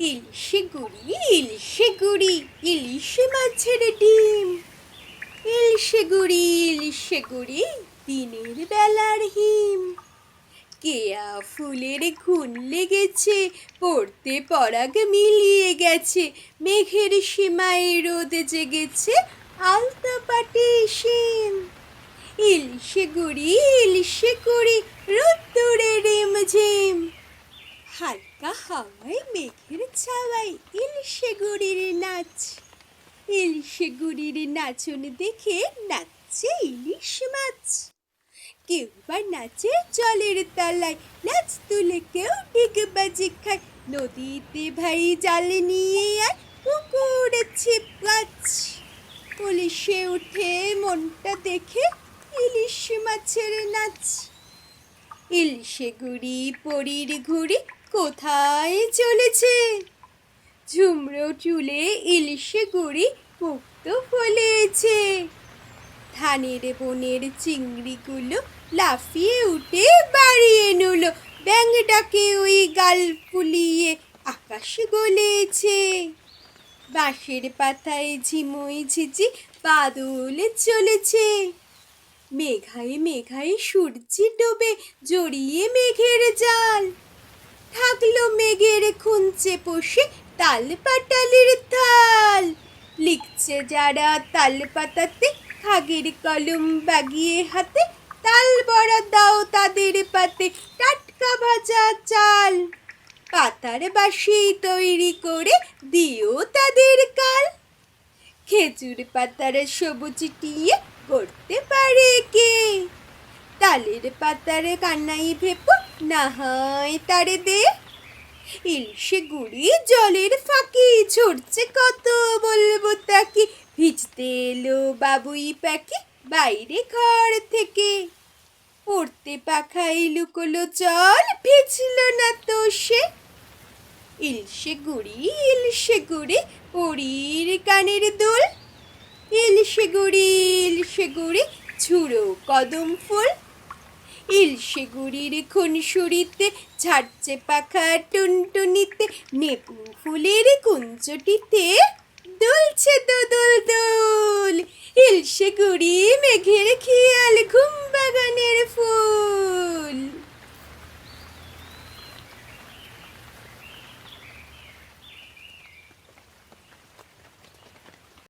ইলিশে গুড়ি ইলিশে গুড়ি ইলিশে মাছের ডিম। ইলিশে গুড়ি ইলিশে গুড়ি দিনের বেলার হিম। কেয়া ফুলের ঘুন লেগেছে, পড়তে পরাগ মিলিয়ে গেছে। মেঘের সীমায় রোদ জেগেছে, আলতা পাটি শিম। ইলিশে গুড়ি ইলিশে গুড়ি রোদ্দুরে রিমঝিম। হালকা হাওয়ায় মেঘের ছাওয়ায় ইলিশে গুড়ির নাচ। ইলিশে গুড়ির নাচন দেখে নাচছে ইলিশ মাছ। কেউ বা নাচে জলের তলায়, নাচ তুলে কেউ ডিগবাজি খায়। নদীতে ভাই জাল নিয়ে আর পুকুরে ছিপ গাছ পুলিশে উঠে মনটা দেখে ইলিশ নাচ ইলিশে গুড়ি, পরির ঘুড়ি কোথায় চলেছে? ঝুমরো চুলে ইলিশে গুড়ি মুক্ত ফলেছে। ধানের বনের চিংড়িগুলো লাফিয়ে উঠে বাড়িয়ে নুল। ব্যাংটাকে ওই গাল ফুলিয়ে আকাশ গলেছে। বাঁশের পাতায় ঝিমুই ঝিঝি বাদল চলেছে। মেঘায় মেঘায় সূর্যি ডোবে জড়িয়ে মেঘের জাল। থাকল মেঘের খুঞ্চে বসে তাল পাটালির থাল। লিখছে যারা তাল পাতাতে খাগের কলম বাগিয়ে হাতে, তাল বড়া দাও তাদের পাতে টাটকা ভাজা চাল। পাতার বাসি তৈরি করে দিও তাদের কাল। খেজুর পাতার সবুজ টিয়ে করতে পারে কে? তালের পাতার কান্নাই ভেপো, না হয় তারে দে। ইলশে গুড়ি জলের ফাঁকি ছড়ছে কত বলব তাকে। ভিজতে এলো বাবুই পাখি বাইরে ঘর থেকে। পড়তে পাখাই লুকোলো জল, ভিজল না তো সে। ইলশে গুড়ি ইলশে গুড়ি, পরীর কানের দোল ইলশে গুড়ি ইলশে গুড়ি ঝুড়ো কদম ফুল। ইলশে গুড়ির খুনসুরিতে ঝাড়ছে পাখা টুনটুনিতে, নেপু ফুলের কুঞ্চটিতে দুলছে দোদল দোল। ইলশে গুড়ি মেঘের খেয়াল ঘুম